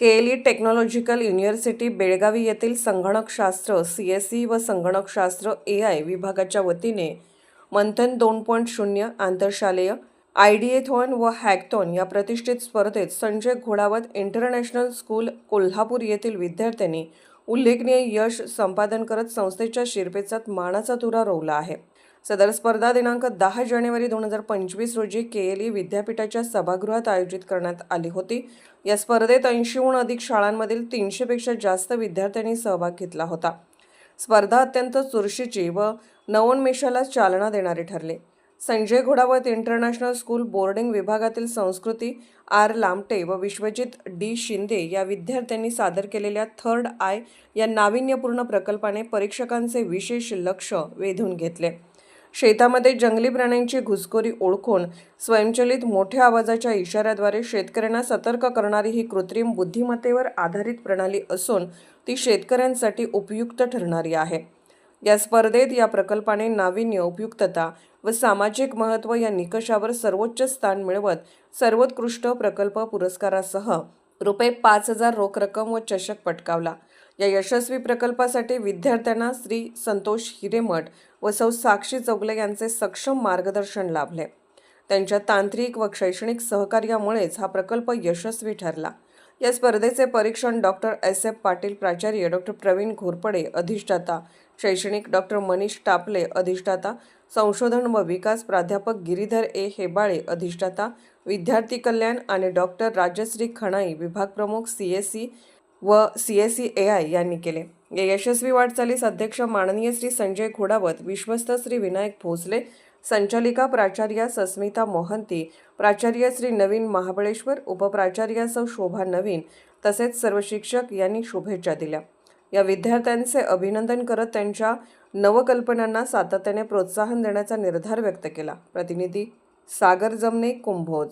K L E technological university Belagavi येथील संगणकशास्त्र C S E व संगणकशास्त्र ए आय विभागाच्या वतीने मंथन दोन पॉईंट शून्य आंतरशालेय आयडिएथॉन व हॅकथॉन या प्रतिष्ठित स्पर्धेत संजय घोडावत इंटरनॅशनल स्कूल कोल्हापूर येथील विद्यार्थ्यांनी उल्लेखनीय यश संपादन करत संस्थेच्या शिरपेचात मानाचा तुरा रोवला आहे. सदर स्पर्धा दिनांक दहा जानेवारी दोन हजार पंचवीस रोजी के एल ई विद्यापीठाच्या सभागृहात आयोजित करण्यात आली होती. या स्पर्धेत ऐंशीहून अधिक शाळांमधील तीनशेपेक्षा जास्त विद्यार्थ्यांनी सहभाग घेतला होता. स्पर्धा अत्यंत चुरशीची व नवोन्मेषाला चालना देणारी ठरली. Sanjay Ghodawat international school boarding विभागातील संस्कृती आर लामटे व विश्वजित डी शिंदे या विद्यार्थ्यांनी सादर केलेल्या थर्ड आय या नाविन्यपूर्ण प्रकल्पाने परीक्षकांचे विशेष लक्ष वेधून घेतले. शेतामध्ये जंगली प्राण्यांची घुसखोरी ओळखून स्वयंचलित मोठ्या आवाजाच्या इशाऱ्याद्वारे शेतकऱ्यांना सतर्क करणारी ही कृत्रिम बुद्धिमत्तेवर आधारित प्रणाली असून ती शेतकऱ्यांसाठी उपयुक्त ठरणारी आहे. या स्पर्धेत या प्रकल्पाने नाविन्य उपयुक्तता व सामाजिक महत्त्व या निकषावर सर्वोच्च स्थान मिळवत सर्वोत्कृष्ट प्रकल्प पुरस्कारासह रुपये पाच हजार रोख रक्कम व चषक पटकावला. या यशस्वी प्रकल्पासाठी विद्यार्थ्यांना श्री संतोष हिरेमठ व सौ साक्षी चौगले यांचे सक्षम मार्गदर्शन लाभले. त्यांच्या तांत्रिक व शैक्षणिक सहकार्यामुळेच हा प्रकल्प यशस्वी ठरला. या स्पर्धेचे परीक्षण डॉक्टर एस. एफ. पाटील प्राचार्य डॉक्टर प्रवीण घोरपडे अधिष्ठाता शैक्षणिक डॉक्टर मनीष टापले अधिष्ठाता संशोधन व विकास प्राध्यापक गिरीधर ए. हेबाळे अधिष्ठाता विद्यार्थी कल्याण आणि डॉक्टर राजश्री खणाई विभाग प्रमुख सी. एस. सी. व C S C A I यांनी केले. या यशस्वी वाटचालीस अध्यक्ष माननीय श्री संजय घोडावत विश्वस्त श्री विनायक भोसले संचालिका प्राचार्या सस्मिता मोहंती प्राचार्य श्री नवीन महाबळेश्वर उपप्राचार्या सौ शोभा नवीन तसेच सर्व शिक्षक यांनी शुभेच्छा दिल्या. या विद्यार्थ्यांचे अभिनंदन करत त्यांच्या नवकल्पनांना सातत्याने प्रोत्साहन देण्याचा निर्धार व्यक्त केला. प्रतिनिधी सागर जमने कुंभोज.